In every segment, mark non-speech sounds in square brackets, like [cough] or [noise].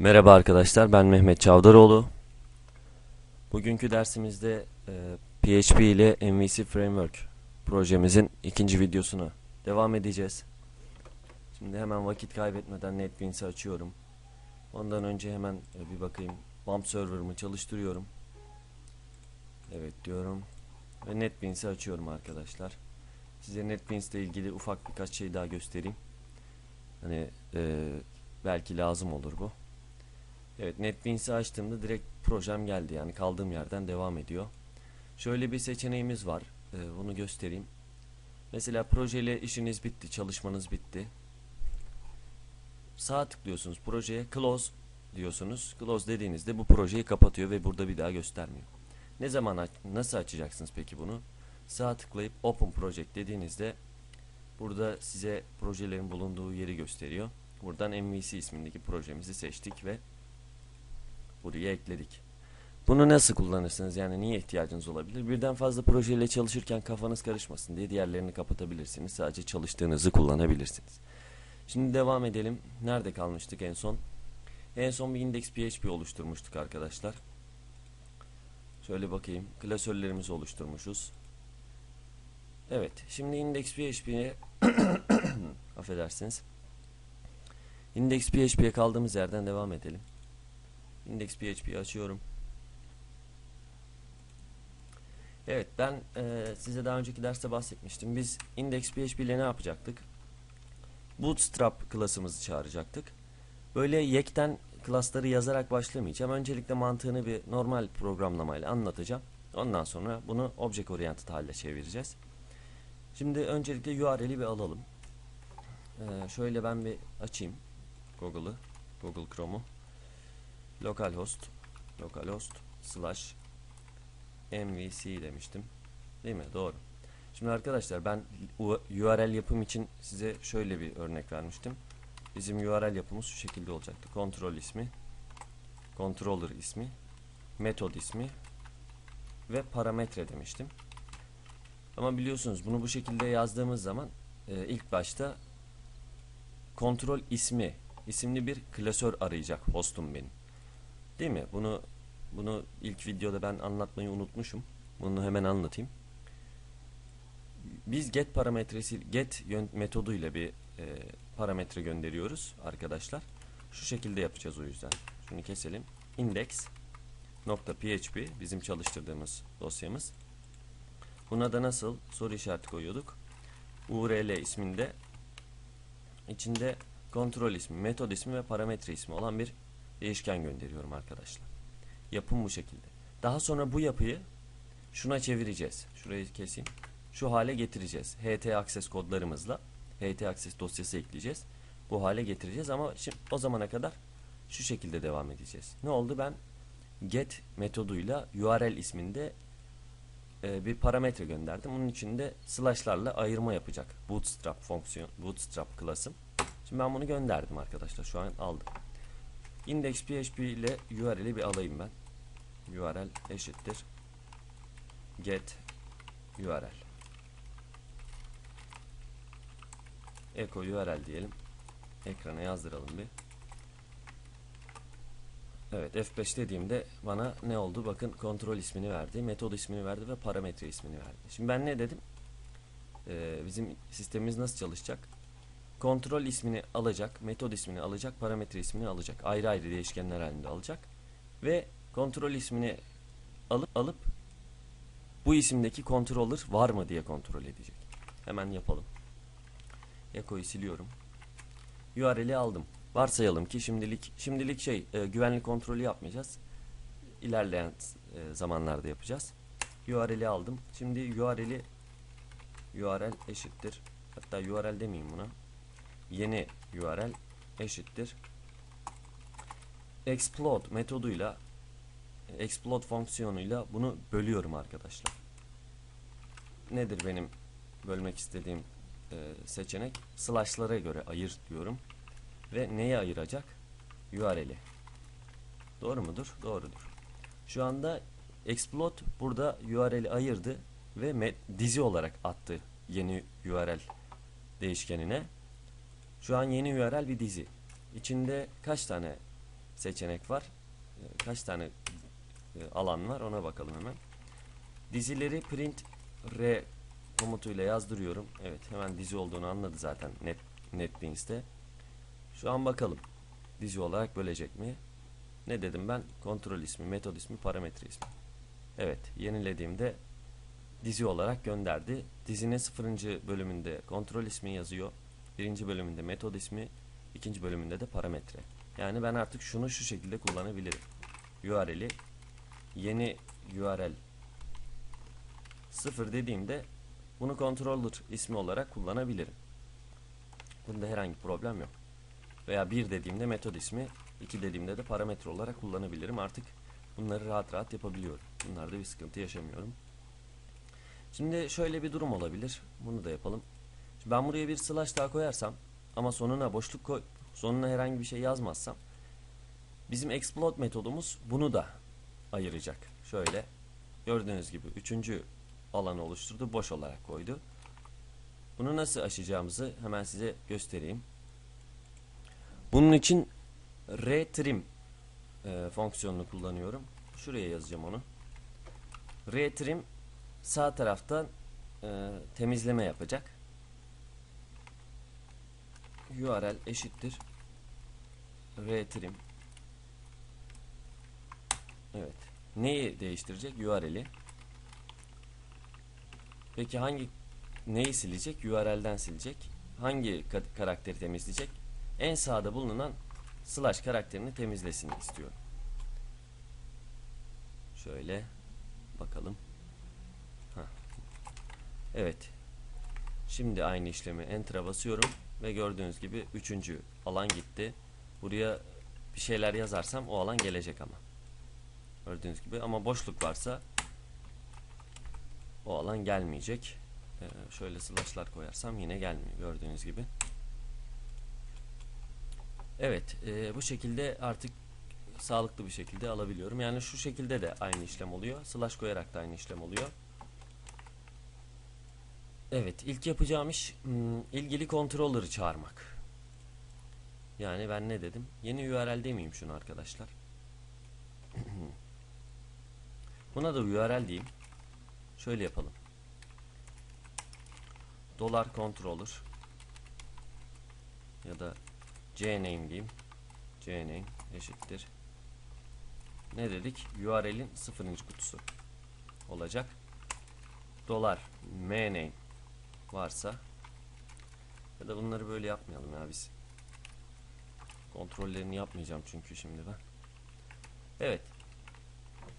Merhaba arkadaşlar, ben Mehmet Çavdaroğlu. Bugünkü dersimizde e, PHP ile MVC Framework projemizin ikinci videosuna devam edeceğiz. Şimdi hemen vakit kaybetmeden NetBeans'i açıyorum. Ondan önce hemen e, bir bakayım. BAMP server'ımı çalıştırıyorum. Evet diyorum. Ve NetBeans'i açıyorum arkadaşlar. Size NetBeans ile ilgili ufak birkaç şey daha göstereyim. Hani e, belki lazım olur bu. Evet NetBeans'i açtığımda direkt projem geldi yani kaldığım yerden devam ediyor. Şöyle bir seçeneğimiz var. Ee, bunu göstereyim. Mesela projeyle işiniz bitti, çalışmanız bitti. Sağ tıklıyorsunuz projeye close diyorsunuz. Close dediğinizde bu projeyi kapatıyor ve burada bir daha göstermiyor. Ne zaman aç nasıl açacaksınız peki bunu? Sağ tıklayıp open project dediğinizde burada size projelerin bulunduğu yeri gösteriyor. Buradan MVC ismindeki projemizi seçtik ve buraya ekledik. Bunu nasıl kullanırsınız yani niye ihtiyacınız olabilir? Birden fazla projeyle çalışırken kafanız karışmasın diye diğerlerini kapatabilirsiniz. Sadece çalıştığınızı kullanabilirsiniz. Şimdi devam edelim. Nerede kalmıştık en son? En son bir index PHP oluşturmuştuk arkadaşlar. Şöyle bakayım. Klasörlerimizi oluşturmuşuz. Evet. Şimdi index PHP'ye [coughs] affedersiniz. Index PHP'ye kaldığımız yerden devam edelim. Index PHP'yi açıyorum. Evet ben e, size daha önceki derste bahsetmiştim. Biz Index PHP ile ne yapacaktık? Bootstrap klasımızı çağıracaktık. Böyle yekten klasları yazarak başlamayacağım. Öncelikle mantığını bir normal programlamayla anlatacağım. Ondan sonra bunu object oriented hale çevireceğiz. Şimdi öncelikle URL'i bir alalım. Ee, şöyle ben bir açayım Google'ı, Google Chrome'u localhost localhost slash mvc demiştim. Değil mi? Doğru. Şimdi arkadaşlar ben URL yapım için size şöyle bir örnek vermiştim. Bizim URL yapımız şu şekilde olacaktı. Kontrol ismi, controller ismi, metod ismi ve parametre demiştim. Ama biliyorsunuz bunu bu şekilde yazdığımız zaman e, ilk başta kontrol ismi isimli bir klasör arayacak hostum benim. Değil mi? Bunu bunu ilk videoda ben anlatmayı unutmuşum. Bunu hemen anlatayım. Biz get parametresi get metoduyla bir e, parametre gönderiyoruz arkadaşlar. Şu şekilde yapacağız o yüzden. Şunu keselim. Index php bizim çalıştırdığımız dosyamız. Buna da nasıl soru işareti koyuyorduk? url isminde içinde kontrol ismi, metod ismi ve parametre ismi olan bir değişken gönderiyorum arkadaşlar. Yapım bu şekilde. Daha sonra bu yapıyı şuna çevireceğiz. Şurayı keseyim. Şu hale getireceğiz. HT access kodlarımızla HT access dosyası ekleyeceğiz. Bu hale getireceğiz ama şimdi o zamana kadar şu şekilde devam edeceğiz. Ne oldu? Ben get metoduyla URL isminde e, bir parametre gönderdim. Bunun içinde slashlarla ayırma yapacak. Bootstrap fonksiyon, bootstrap klasım. Şimdi ben bunu gönderdim arkadaşlar. Şu an aldım. Index PHP ile URL'i bir alayım ben. URL eşittir get URL. Echo URL diyelim. Ekrana yazdıralım bir. Evet F5 dediğimde bana ne oldu? Bakın kontrol ismini verdi, metod ismini verdi ve parametre ismini verdi. Şimdi ben ne dedim? Ee, bizim sistemimiz nasıl çalışacak? Kontrol ismini alacak, metod ismini alacak, parametre ismini alacak. Ayrı ayrı değişkenler halinde alacak. Ve kontrol ismini alıp alıp bu isimdeki controller var mı diye kontrol edecek. Hemen yapalım. Echo'yu siliyorum. URL'i aldım. Varsayalım ki şimdilik şimdilik şey e, güvenlik kontrolü yapmayacağız. İlerleyen e, zamanlarda yapacağız. URL'i aldım. Şimdi URL'i URL eşittir. Hatta URL demeyeyim buna. Yeni URL eşittir. Explode metoduyla explode fonksiyonuyla bunu bölüyorum arkadaşlar. Nedir benim bölmek istediğim e, seçenek? Slash'lara göre ayır diyorum. Ve neye ayıracak? URL'i. Doğru mudur? Doğrudur. Şu anda explode burada URL'i ayırdı ve dizi olarak attı yeni URL değişkenine. Şu an yeni URL bir dizi. İçinde kaç tane seçenek var. E, kaç tane e, alan var ona bakalım hemen. Dizileri print r komutuyla yazdırıyorum. Evet hemen dizi olduğunu anladı zaten Net, NetBeans'te. Şu an bakalım. Dizi olarak bölecek mi? Ne dedim ben? Kontrol ismi, metod ismi, parametre ismi. Evet yenilediğimde dizi olarak gönderdi. Dizinin 0. bölümünde kontrol ismi yazıyor. Birinci bölümünde metod ismi, ikinci bölümünde de parametre. Yani ben artık şunu şu şekilde kullanabilirim. URL'i yeni URL 0 dediğimde bunu controller ismi olarak kullanabilirim. Bunda herhangi problem yok. Veya 1 dediğimde metod ismi, 2 dediğimde de parametre olarak kullanabilirim. Artık bunları rahat rahat yapabiliyorum. Bunlarda bir sıkıntı yaşamıyorum. Şimdi şöyle bir durum olabilir. Bunu da yapalım. Ben buraya bir slash daha koyarsam ama sonuna boşluk koy, sonuna herhangi bir şey yazmazsam bizim explode metodumuz bunu da ayıracak. Şöyle gördüğünüz gibi üçüncü alanı oluşturdu. Boş olarak koydu. Bunu nasıl aşacağımızı hemen size göstereyim. Bunun için retrim e, fonksiyonunu kullanıyorum. Şuraya yazacağım onu. Retrim sağ taraftan e, temizleme yapacak. URL eşittir retrim Evet. Neyi değiştirecek? URL'i. Peki hangi neyi silecek? URL'den silecek. Hangi ka karakteri temizleyecek? En sağda bulunan slash karakterini temizlesin istiyorum. Şöyle bakalım. Heh. Evet. Şimdi aynı işlemi enter'a basıyorum ve gördüğünüz gibi üçüncü alan gitti. Buraya bir şeyler yazarsam o alan gelecek ama. Gördüğünüz gibi ama boşluk varsa o alan gelmeyecek. Ee, şöyle slashlar koyarsam yine gelmiyor gördüğünüz gibi. Evet e, bu şekilde artık sağlıklı bir şekilde alabiliyorum. Yani şu şekilde de aynı işlem oluyor. Slash koyarak da aynı işlem oluyor. Evet ilk yapacağım iş ilgili controller'ı çağırmak. Yani ben ne dedim? Yeni URL demeyeyim şunu arkadaşlar. [clears throat] Buna da URL diyeyim. Şöyle yapalım. Dolar controller ya da cname diyeyim. cname eşittir. Ne dedik? URL'in sıfırıncı kutusu olacak. Dolar mname varsa ya da bunları böyle yapmayalım ya biz. Kontrollerini yapmayacağım çünkü şimdi ben. Evet.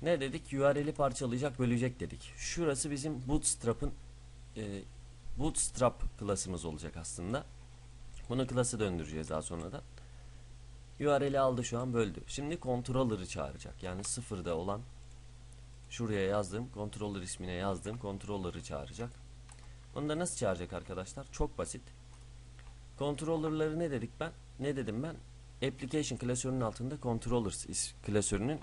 Ne dedik? URL'i parçalayacak, bölecek dedik. Şurası bizim Bootstrap'ın e, Bootstrap klasımız olacak aslında. Bunu klası döndüreceğiz daha sonradan. URL'i aldı şu an böldü. Şimdi controller'ı çağıracak. Yani sıfırda olan şuraya yazdığım controller ismine yazdığım controller'ı çağıracak. Onu da nasıl çağıracak arkadaşlar? Çok basit. Controller'ları ne dedik ben? Ne dedim ben? Application klasörünün altında controllers klasörünün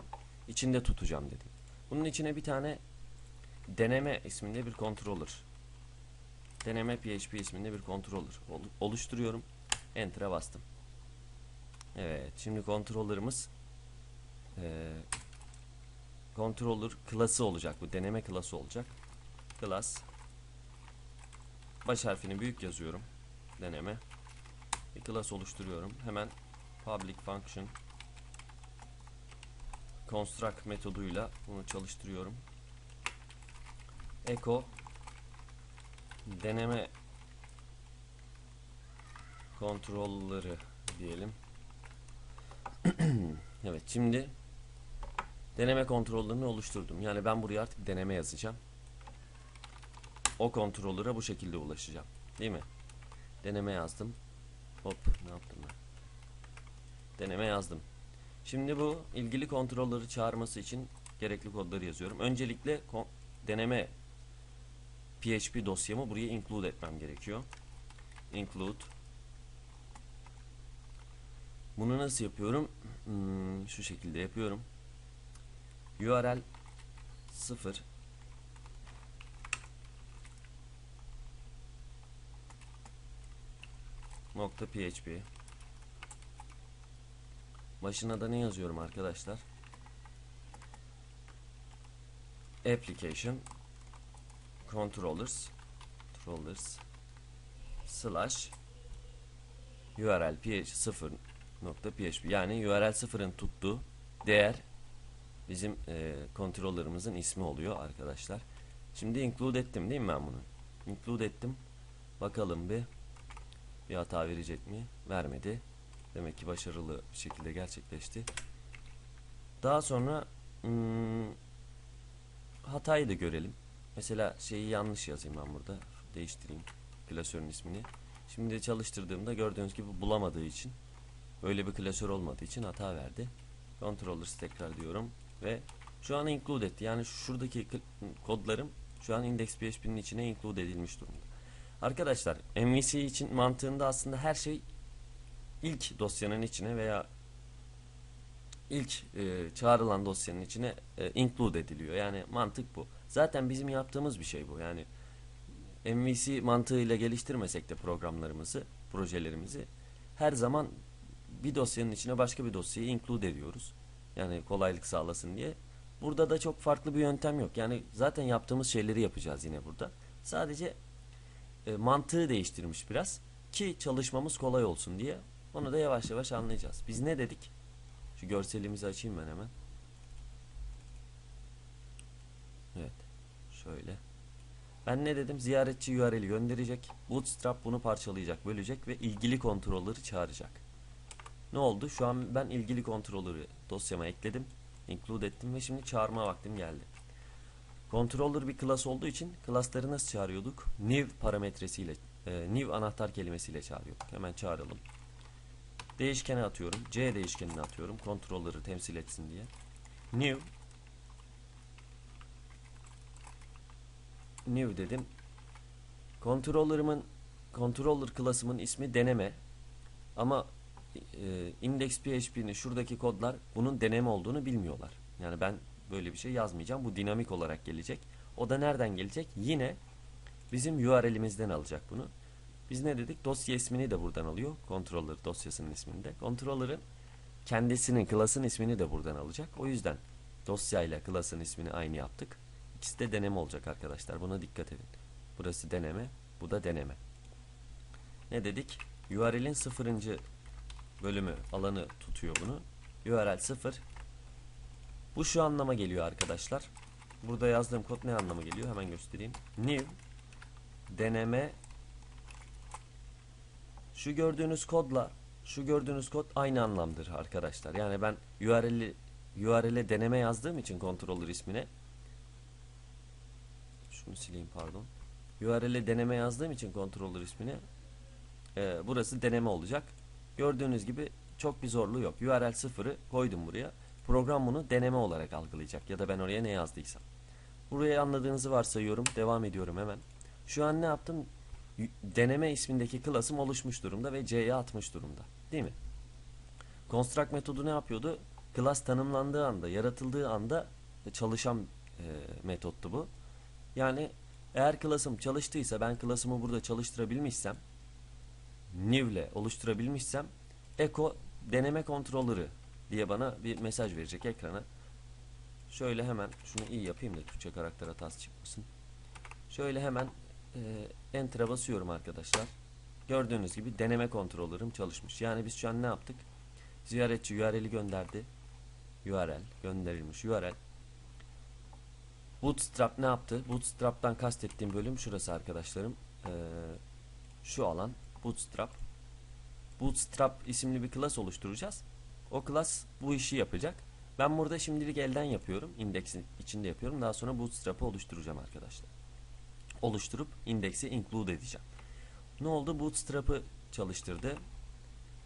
içinde tutacağım dedim. Bunun içine bir tane deneme isminde bir controller deneme PHP isminde bir controller oluşturuyorum. Enter'a bastım. Evet, şimdi controller'ımız e, controller klası olacak. Bu deneme klası olacak. Class baş harfini büyük yazıyorum. Deneme. Bir class oluşturuyorum. Hemen public function construct metoduyla bunu çalıştırıyorum. Echo deneme kontrolleri diyelim. [clears throat] evet şimdi deneme kontrollerini oluşturdum. Yani ben buraya artık deneme yazacağım. O kontrollere bu şekilde ulaşacağım. Değil mi? Deneme yazdım. Hop ne yaptım ben? Deneme yazdım. Şimdi bu ilgili kontrolleri çağırması için gerekli kodları yazıyorum. Öncelikle deneme PHP dosyamı buraya include etmem gerekiyor. Include bunu nasıl yapıyorum? Hmm, şu şekilde yapıyorum. URL 0 nokta php başına da ne yazıyorum arkadaşlar? Application controllers controllers slash URL ph 0 nokta php yani URL sıfırın tuttuğu değer bizim e, controller'ımızın ismi oluyor arkadaşlar. Şimdi include ettim değil mi ben bunu? Include ettim. Bakalım bir bir hata verecek mi? Vermedi. Demek ki başarılı bir şekilde gerçekleşti. Daha sonra hmm, hatayı da görelim. Mesela şeyi yanlış yazayım ben burada. Değiştireyim klasörün ismini. Şimdi çalıştırdığımda gördüğünüz gibi bulamadığı için böyle bir klasör olmadığı için hata verdi. Controllers tekrar diyorum ve şu an include etti. Yani şuradaki kodlarım şu an index.php'nin içine include edilmiş durumda. Arkadaşlar MVC için mantığında aslında her şey ilk dosyanın içine veya ilk e, çağrılan dosyanın içine e, include ediliyor. Yani mantık bu. Zaten bizim yaptığımız bir şey bu. Yani MVC mantığıyla geliştirmesek de programlarımızı, projelerimizi her zaman bir dosyanın içine başka bir dosyayı include ediyoruz. Yani kolaylık sağlasın diye. Burada da çok farklı bir yöntem yok. Yani zaten yaptığımız şeyleri yapacağız yine burada. Sadece e, mantığı değiştirmiş biraz ki çalışmamız kolay olsun diye. Onu da yavaş yavaş anlayacağız. Biz ne dedik? Şu görselimizi açayım ben hemen. Evet. Şöyle. Ben ne dedim? Ziyaretçi URL'i gönderecek. Bootstrap bunu parçalayacak, bölecek ve ilgili kontrolleri çağıracak. Ne oldu? Şu an ben ilgili kontrolleri dosyama ekledim. Include ettim ve şimdi çağırma vaktim geldi. Controller bir class olduğu için class'ları nasıl çağırıyorduk? New parametresiyle, e, new anahtar kelimesiyle çağırıyorduk. Hemen çağıralım. Değişkene atıyorum. C değişkenine atıyorum. Controller'ı temsil etsin diye. New New dedim. Controller'ımın controller klasımın ismi deneme. Ama e, index.php'nin şuradaki kodlar bunun deneme olduğunu bilmiyorlar. Yani ben böyle bir şey yazmayacağım. Bu dinamik olarak gelecek. O da nereden gelecek? Yine bizim URL'imizden alacak bunu. Biz ne dedik? Dosya ismini de buradan alıyor. Controller dosyasının isminde. Controller'ın kendisinin klasın ismini de buradan alacak. O yüzden dosyayla klasın ismini aynı yaptık. İkisi de deneme olacak arkadaşlar. Buna dikkat edin. Burası deneme, bu da deneme. Ne dedik? URL'in sıfırıncı bölümü alanı tutuyor bunu. URL 0. Bu şu anlama geliyor arkadaşlar. Burada yazdığım kod ne anlama geliyor? Hemen göstereyim. New deneme şu gördüğünüz kodla şu gördüğünüz kod aynı anlamdır arkadaşlar. Yani ben URL'i URL'e deneme yazdığım için controller ismine şunu sileyim pardon. URL'e deneme yazdığım için controller ismine e, burası deneme olacak. Gördüğünüz gibi çok bir zorluğu yok. URL sıfırı koydum buraya. Program bunu deneme olarak algılayacak ya da ben oraya ne yazdıysam. Burayı anladığınızı varsayıyorum. Devam ediyorum hemen. Şu an ne yaptım? Deneme ismindeki klasım oluşmuş durumda ve C'ye atmış durumda. Değil mi? Construct metodu ne yapıyordu? Class tanımlandığı anda, yaratıldığı anda çalışan e, metottu bu. Yani eğer klasım çalıştıysa ben klasımı burada çalıştırabilmişsem new ile oluşturabilmişsem echo deneme kontrolörü diye bana bir mesaj verecek ekrana. Şöyle hemen şunu iyi yapayım da Türkçe karakter hatası çıkmasın. Şöyle hemen e, enter'a basıyorum arkadaşlar. Gördüğünüz gibi deneme kontrolörüm çalışmış. Yani biz şu an ne yaptık? Ziyaretçi URL'i gönderdi. URL gönderilmiş URL. Bootstrap ne yaptı? Bootstrap'tan kastettiğim bölüm şurası arkadaşlarım. Ee, şu alan Bootstrap. Bootstrap isimli bir class oluşturacağız. O class bu işi yapacak. Ben burada şimdilik elden yapıyorum. Indeksin içinde yapıyorum. Daha sonra Bootstrap'ı oluşturacağım arkadaşlar. Oluşturup indeksi include edeceğim. Ne oldu? Bootstrap'ı çalıştırdı.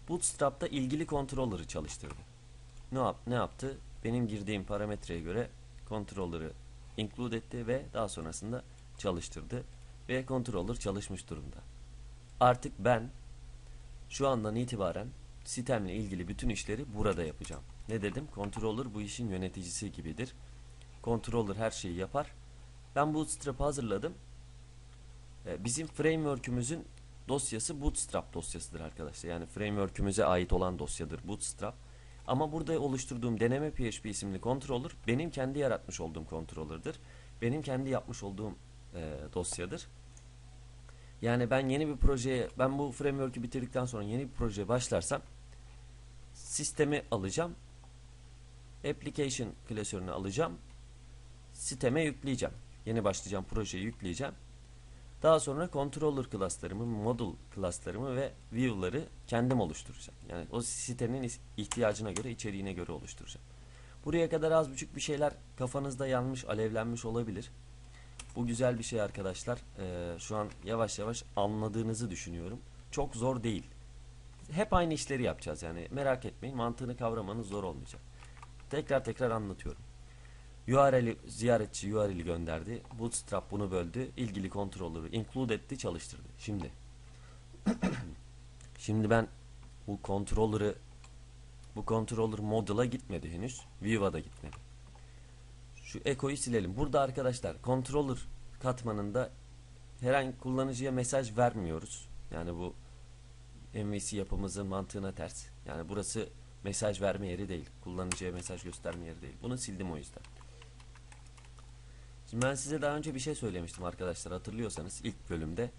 Bootstrap'ta ilgili controller'ı çalıştırdı. Ne, yap ne yaptı? Benim girdiğim parametreye göre controller'ı include etti ve daha sonrasında çalıştırdı ve controller çalışmış durumda. Artık ben şu andan itibaren sistemle ilgili bütün işleri burada yapacağım. Ne dedim? Controller bu işin yöneticisi gibidir. Controller her şeyi yapar. Ben Bootstrap'ı hazırladım. Ee, bizim framework'ümüzün dosyası Bootstrap dosyasıdır arkadaşlar. Yani framework'ümüze ait olan dosyadır Bootstrap. Ama burada oluşturduğum deneme PHP isimli controller benim kendi yaratmış olduğum controller'dır. Benim kendi yapmış olduğum e, dosyadır. Yani ben yeni bir projeye, ben bu framework'ü bitirdikten sonra yeni bir projeye başlarsam sistemi alacağım. Application klasörünü alacağım. Siteme yükleyeceğim. Yeni başlayacağım projeyi yükleyeceğim. Daha sonra controller class'larımı, model class'larımı ve view'ları kendim oluşturacağım. Yani o sitenin ihtiyacına göre, içeriğine göre oluşturacağım. Buraya kadar az buçuk bir şeyler kafanızda yanmış, alevlenmiş olabilir. Bu güzel bir şey arkadaşlar. Ee, şu an yavaş yavaş anladığınızı düşünüyorum. Çok zor değil. Hep aynı işleri yapacağız yani. Merak etmeyin. Mantığını kavramanız zor olmayacak. Tekrar tekrar anlatıyorum. URL'i ziyaretçi URL'i gönderdi. Bootstrap bunu böldü. İlgili controller'ı include etti, çalıştırdı. Şimdi [clears throat] Şimdi ben bu controller'ı bu controller model'a gitmedi henüz. View'a da gitmedi. Şu echo'yu silelim. Burada arkadaşlar controller katmanında herhangi kullanıcıya mesaj vermiyoruz. Yani bu MVC yapımızın mantığına ters. Yani burası mesaj verme yeri değil. Kullanıcıya mesaj gösterme yeri değil. Bunu sildim o yüzden. Şimdi ben size daha önce bir şey söylemiştim arkadaşlar hatırlıyorsanız ilk bölümde.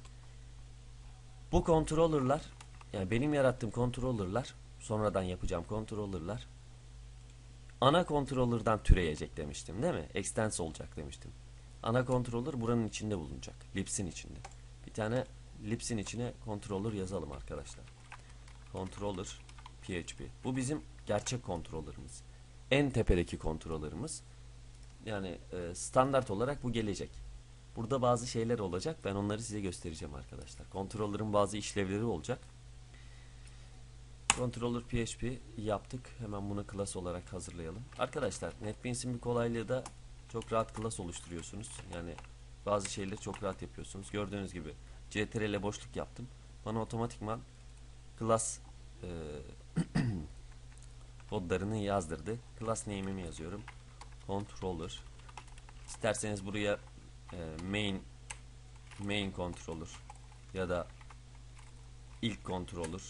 Bu controller'lar yani benim yarattığım controller'lar sonradan yapacağım controller'lar ana controller'dan türeyecek demiştim değil mi? Extens olacak demiştim. Ana controller buranın içinde bulunacak. Lips'in içinde. Bir tane Lips'in içine controller yazalım arkadaşlar. Controller PHP. Bu bizim gerçek controller'ımız. En tepedeki controller'ımız. Yani e, standart olarak bu gelecek. Burada bazı şeyler olacak. Ben onları size göstereceğim arkadaşlar. Controller'ın bazı işlevleri olacak. Controller PHP yaptık. Hemen bunu class olarak hazırlayalım. Arkadaşlar NetBeans'in bir kolaylığı da çok rahat class oluşturuyorsunuz. Yani bazı şeyleri çok rahat yapıyorsunuz. Gördüğünüz gibi CTRL boşluk yaptım. Bana otomatikman class e, [clears throat] kodlarını yazdırdı. Class name'imi yazıyorum. Controller. İsterseniz buraya e, main main controller ya da ilk controller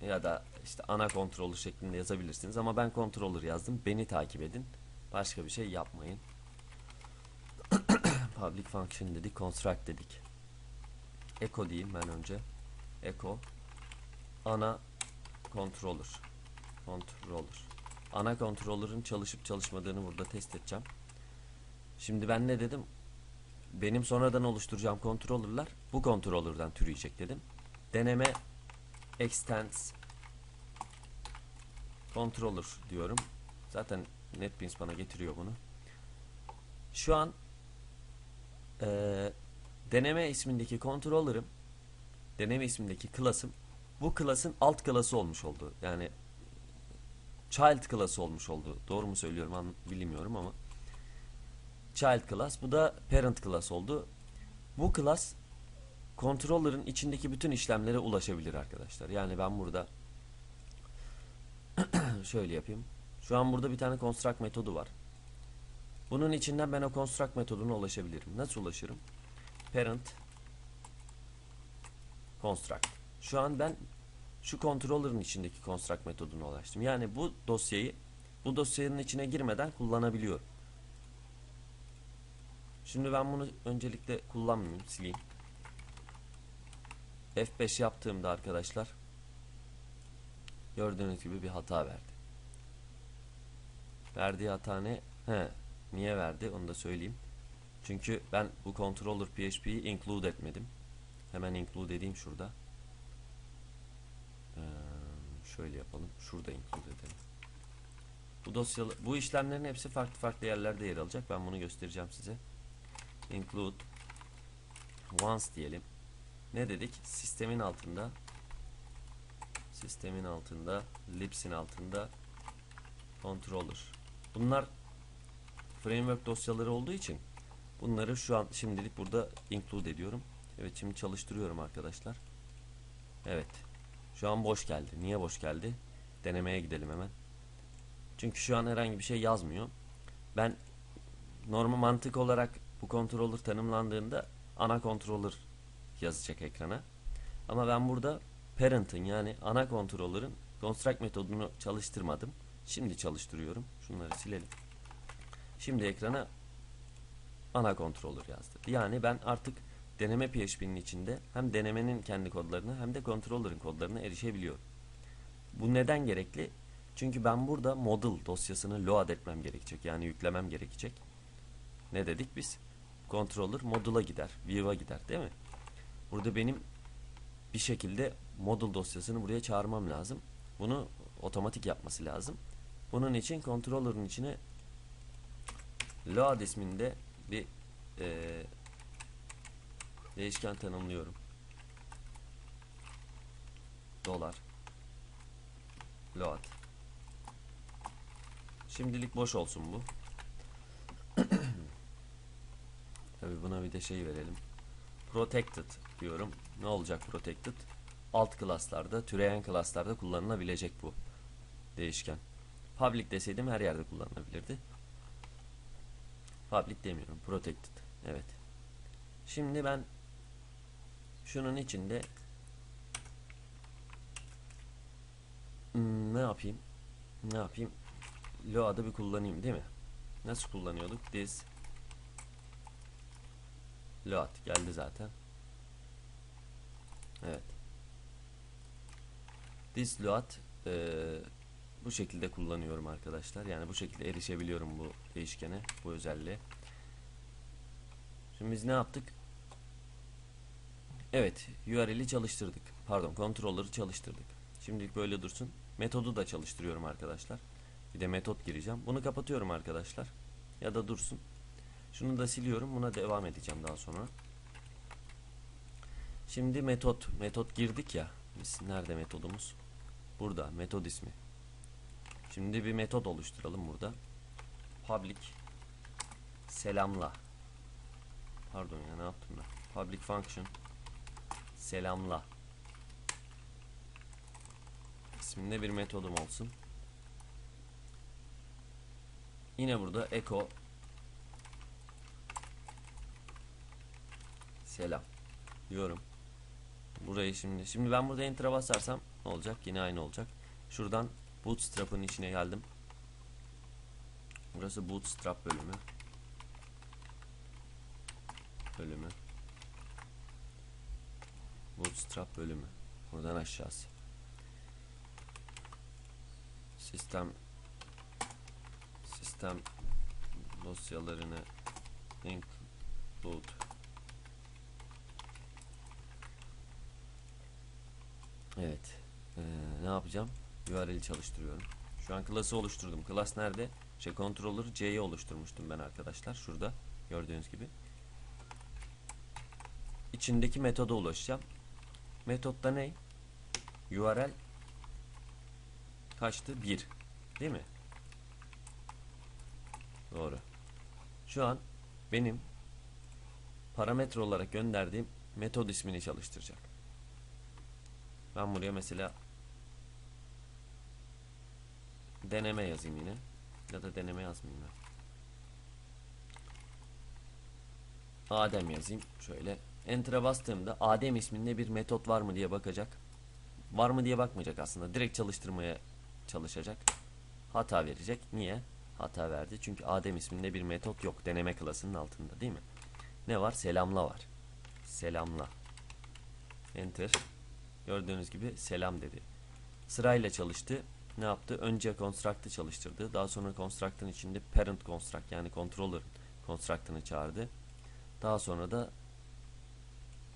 ya da işte ana controller şeklinde yazabilirsiniz ama ben controller yazdım. Beni takip edin. Başka bir şey yapmayın. [clears throat] Public function dedik, construct dedik. Echo diyeyim ben önce. Echo ana controller. Controller. Ana controller'ın çalışıp çalışmadığını burada test edeceğim. Şimdi ben ne dedim? Benim sonradan oluşturacağım controller'lar bu controller'dan türeyecek dedim. Deneme extends controller diyorum. Zaten NetBeans bana getiriyor bunu. Şu an eee, deneme ismindeki controller'ım deneme ismindeki class'ım bu class'ın alt class'ı olmuş oldu. Yani child class'ı olmuş oldu. Doğru mu söylüyorum bilmiyorum ama child class bu da parent class oldu. Bu class controller'ın içindeki bütün işlemlere ulaşabilir arkadaşlar. Yani ben burada [clears throat] şöyle yapayım. Şu an burada bir tane construct metodu var. Bunun içinden ben o construct metoduna ulaşabilirim. Nasıl ulaşırım? Parent construct. Şu an ben şu controller'ın içindeki construct metoduna ulaştım. Yani bu dosyayı bu dosyanın içine girmeden kullanabiliyorum. Şimdi ben bunu öncelikle kullanmayayım, sileyim. F5 yaptığımda arkadaşlar gördüğünüz gibi bir hata verdi. Verdiği hata ne? He, niye verdi onu da söyleyeyim. Çünkü ben bu controller PHP'yi include etmedim. Hemen include edeyim şurada. Ee, şöyle yapalım. Şurada include edelim. Bu dosyalı, bu işlemlerin hepsi farklı farklı yerlerde yer alacak. Ben bunu göstereceğim size. Include once diyelim. Ne dedik? Sistemin altında sistemin altında libs'in altında controller. Bunlar framework dosyaları olduğu için bunları şu an şimdilik burada include ediyorum. Evet şimdi çalıştırıyorum arkadaşlar. Evet. Şu an boş geldi. Niye boş geldi? Denemeye gidelim hemen. Çünkü şu an herhangi bir şey yazmıyor. Ben normal mantık olarak bu controller tanımlandığında ana controller yazacak ekrana. Ama ben burada parent'ın yani ana controller'ın construct metodunu çalıştırmadım. Şimdi çalıştırıyorum. Şunları silelim. Şimdi ekrana ana controller yazdı. Yani ben artık deneme PHP'nin içinde hem denemenin kendi kodlarını hem de controller'ın kodlarına erişebiliyorum. Bu neden gerekli? Çünkü ben burada model dosyasını load etmem gerekecek. Yani yüklemem gerekecek. Ne dedik biz? Controller module'a gider, view'a gider değil mi? Burada benim bir şekilde model dosyasını buraya çağırmam lazım. Bunu otomatik yapması lazım. Bunun için controller'ın içine load isminde bir eee, değişken tanımlıyorum. Dolar load. Şimdilik boş olsun bu. [clears throat] Tabi buna bir de şey verelim. Protected diyorum. Ne olacak protected? Alt klaslarda, türeyen klaslarda kullanılabilecek bu değişken. Public deseydim her yerde kullanılabilirdi. Public demiyorum. Protected. Evet. Şimdi ben şunun içinde Hmm, ne yapayım? Ne yapayım? Load'ı bir kullanayım değil mi? Nasıl kullanıyorduk? This load geldi zaten. Evet. This load eee, bu şekilde kullanıyorum arkadaşlar. Yani bu şekilde erişebiliyorum bu değişkene, bu özelliğe. Şimdi biz ne yaptık? Evet, URL'i çalıştırdık. Pardon, controller'ı çalıştırdık. Şimdilik böyle dursun. Metodu da çalıştırıyorum arkadaşlar. Bir de metot gireceğim. Bunu kapatıyorum arkadaşlar. Ya da dursun. Şunu da siliyorum. Buna devam edeceğim daha sonra. Şimdi metot. Metot girdik ya. Biz nerede metodumuz? Burada. Metod ismi. Şimdi bir metot oluşturalım burada. Public selamla. Pardon ya ne yaptım ben? Public function selamla isminde bir metodum olsun. Yine burada echo selam diyorum. Burayı şimdi şimdi ben burada enter'a basarsam ne olacak? Yine aynı olacak. Şuradan bootstrap'ın içine geldim. Burası bootstrap bölümü. Bölümü. Bootstrap bölümü. Buradan aşağısı. Sistem sistem dosyalarını include Evet. Ee, ne yapacağım? URL'i çalıştırıyorum. Şu an klası oluşturdum. Klas nerede? Şey controller C'yi oluşturmuştum ben arkadaşlar. Şurada gördüğünüz gibi. İçindeki metoda ulaşacağım. Metotta ne? URL kaçtı? 1. Değil mi? Doğru. Şu an benim parametre olarak gönderdiğim metod ismini çalıştıracak. Ben buraya mesela deneme yazayım yine. Ya da deneme yazmayayım ben. Adem yazayım. Şöyle Enter'a bastığımda Adem isminde bir metot var mı diye bakacak. Var mı diye bakmayacak aslında. Direkt çalıştırmaya çalışacak. Hata verecek. Niye? Hata verdi. Çünkü Adem isminde bir metot yok. Deneme klasının altında değil mi? Ne var? Selamla var. Selamla. Enter. Gördüğünüz gibi selam dedi. Sırayla çalıştı. Ne yaptı? Önce construct'ı çalıştırdı. Daha sonra construct'ın içinde parent construct yani controller construct'ını çağırdı. Daha sonra da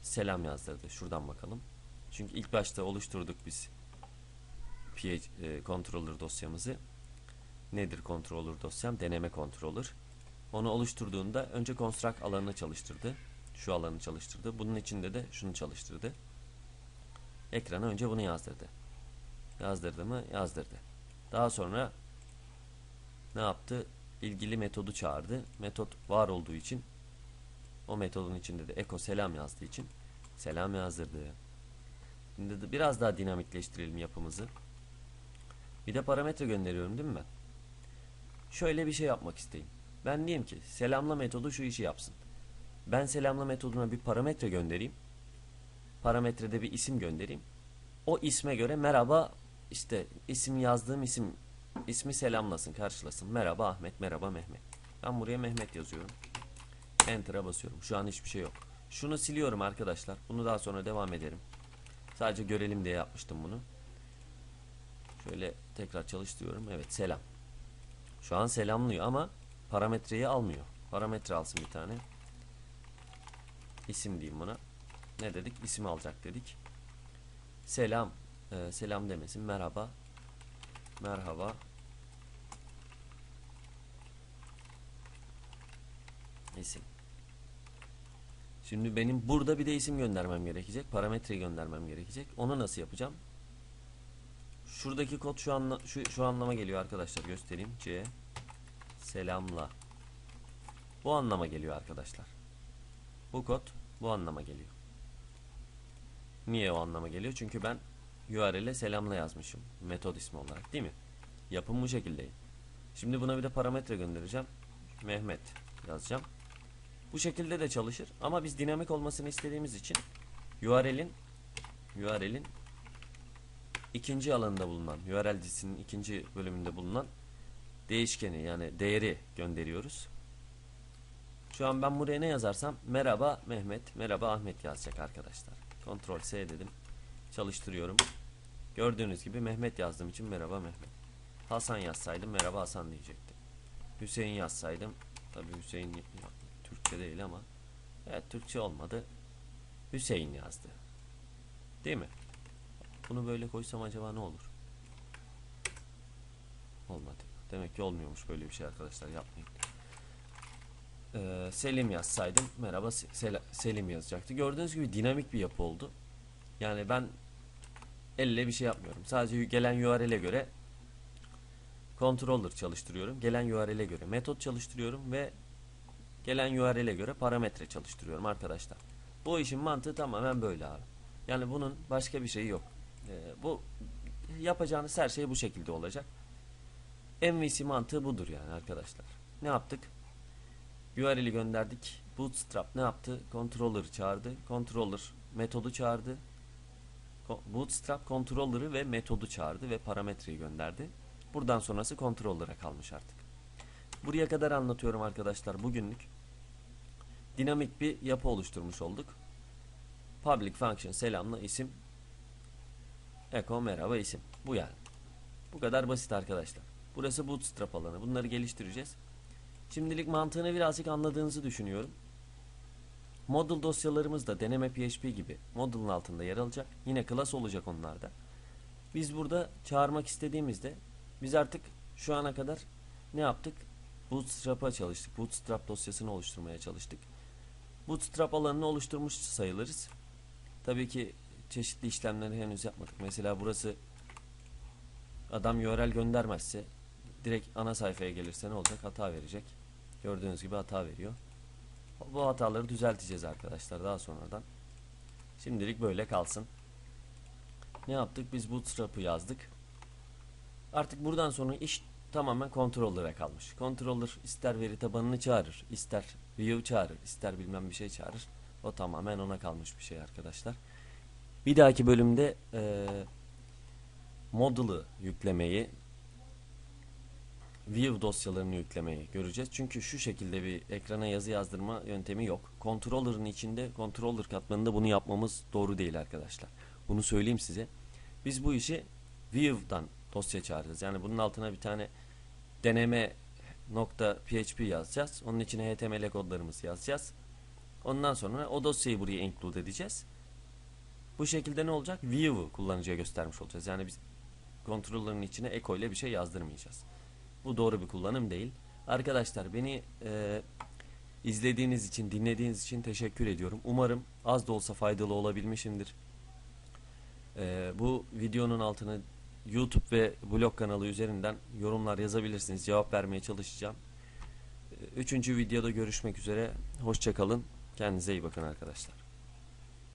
selam yazdırdı. Şuradan bakalım. Çünkü ilk başta oluşturduk biz PH, e, controller dosyamızı. Nedir controller dosyam? Deneme controller. Onu oluşturduğunda önce construct alanını çalıştırdı. Şu alanı çalıştırdı. Bunun içinde de şunu çalıştırdı. Ekrana önce bunu yazdırdı. Yazdırdı mı? Yazdırdı. Daha sonra ne yaptı? İlgili metodu çağırdı. Metot var olduğu için o metodun içinde de echo selam yazdığı için selam yazdırdı. Şimdi de biraz daha dinamikleştirelim yapımızı. Bir de parametre gönderiyorum değil mi ben? Şöyle bir şey yapmak isteyeyim. Ben diyeyim ki selamla metodu şu işi yapsın. Ben selamla metoduna bir parametre göndereyim. Parametrede bir isim göndereyim. O isme göre merhaba işte isim yazdığım isim ismi selamlasın, karşılasın. Merhaba Ahmet, merhaba Mehmet. Ben buraya Mehmet yazıyorum. Enter'a basıyorum. Şu an hiçbir şey yok. Şunu siliyorum arkadaşlar. Bunu daha sonra devam ederim. Sadece görelim diye yapmıştım bunu. Şöyle tekrar çalıştırıyorum. Evet selam. Şu an selamlıyor ama parametreyi almıyor. Parametre alsın bir tane. İsim diyeyim buna. Ne dedik? İsim alacak dedik. Selam. Ee, selam demesin. Merhaba. Merhaba. İsim. Şimdi benim burada bir de isim göndermem gerekecek. Parametreyi göndermem gerekecek. Onu nasıl yapacağım? Şuradaki kod şu anla şu, şu anlama geliyor arkadaşlar. Göstereyim. C selamla. Bu anlama geliyor arkadaşlar. Bu kod bu anlama geliyor. Niye o anlama geliyor? Çünkü ben URL'e selamla yazmışım. Metod ismi olarak değil mi? Yapım bu şekilde. Şimdi buna bir de parametre göndereceğim. Mehmet yazacağım. Bu şekilde de çalışır ama biz dinamik olmasını istediğimiz için URL'in URL'in ikinci alanında bulunan URL dizisinin ikinci bölümünde bulunan değişkeni yani değeri gönderiyoruz. Şu an ben buraya ne yazarsam merhaba Mehmet, merhaba Ahmet yazacak arkadaşlar. Ctrl S dedim. Çalıştırıyorum. Gördüğünüz gibi Mehmet yazdığım için merhaba Mehmet. Hasan yazsaydım merhaba Hasan diyecekti. Hüseyin yazsaydım tabi Hüseyin Türkçe değil ama evet Türkçe olmadı. Hüseyin yazdı. Değil mi? Bunu böyle koysam acaba ne olur? Olmadı. Demek ki olmuyormuş böyle bir şey arkadaşlar yapmayın. Ee, Selim yazsaydım merhaba Sel Selim yazacaktı. Gördüğünüz gibi dinamik bir yapı oldu. Yani ben elle bir şey yapmıyorum. Sadece gelen URL'e göre controller çalıştırıyorum. Gelen URL'e göre metot çalıştırıyorum ve gelen URL'e göre parametre çalıştırıyorum arkadaşlar. Bu işin mantığı tamamen böyle abi. Yani bunun başka bir şeyi yok. Ee, bu yapacağınız her şey bu şekilde olacak. MVC mantığı budur yani arkadaşlar. Ne yaptık? URL'i gönderdik. Bootstrap ne yaptı? Controller'ı çağırdı. Controller metodu çağırdı. Bootstrap controller'ı ve metodu çağırdı ve parametreyi gönderdi. Buradan sonrası controller'a kalmış artık. Buraya kadar anlatıyorum arkadaşlar bugünlük. Dinamik bir yapı oluşturmuş olduk. Public function selamla isim. Echo merhaba isim. Bu yani. Bu kadar basit arkadaşlar. Burası bootstrap alanı. Bunları geliştireceğiz. Şimdilik mantığını birazcık anladığınızı düşünüyorum. Model dosyalarımız da deneme PHP gibi model'ın altında yer alacak. Yine class olacak onlarda. Biz burada çağırmak istediğimizde biz artık şu ana kadar ne yaptık? Bootstrap'a çalıştık. Bootstrap dosyasını oluşturmaya çalıştık. Bootstrap alanını oluşturmuş sayılırız. Tabii ki çeşitli işlemleri henüz yapmadık. Mesela burası adam URL göndermezse direkt ana sayfaya gelirse ne olacak? Hata verecek. Gördüğünüz gibi hata veriyor. Bu hataları düzelteceğiz arkadaşlar daha sonradan. Şimdilik böyle kalsın. Ne yaptık? Biz Bootstrap'ı yazdık. Artık buradan sonra iş tamamen controller'a kalmış. Controller ister veri tabanını çağırır, ister view çağırır, ister bilmem bir şey çağırır. O tamamen ona kalmış bir şey arkadaşlar. Bir dahaki bölümde e, module'ı yüklemeyi, view dosyalarını yüklemeyi göreceğiz. Çünkü şu şekilde bir ekrana yazı yazdırma yöntemi yok. Controller'ın içinde, controller katmanında bunu yapmamız doğru değil arkadaşlar. Bunu söyleyeyim size. Biz bu işi view'dan dosya çağıracağız. Yani bunun altına bir tane deneme nokta php yazacağız. Onun içine html kodlarımızı yazacağız. Ondan sonra o dosyayı buraya include edeceğiz. Bu şekilde ne olacak? View'u kullanıcıya göstermiş olacağız. Yani biz controller'ın içine echo ile bir şey yazdırmayacağız. Bu doğru bir kullanım değil. Arkadaşlar beni e, izlediğiniz için, dinlediğiniz için teşekkür ediyorum. Umarım az da olsa faydalı olabilmişimdir. E, bu videonun altına YouTube ve blog kanalı üzerinden yorumlar yazabilirsiniz. Cevap vermeye çalışacağım. Üçüncü videoda görüşmek üzere. Hoşçakalın. Kendinize iyi bakın arkadaşlar.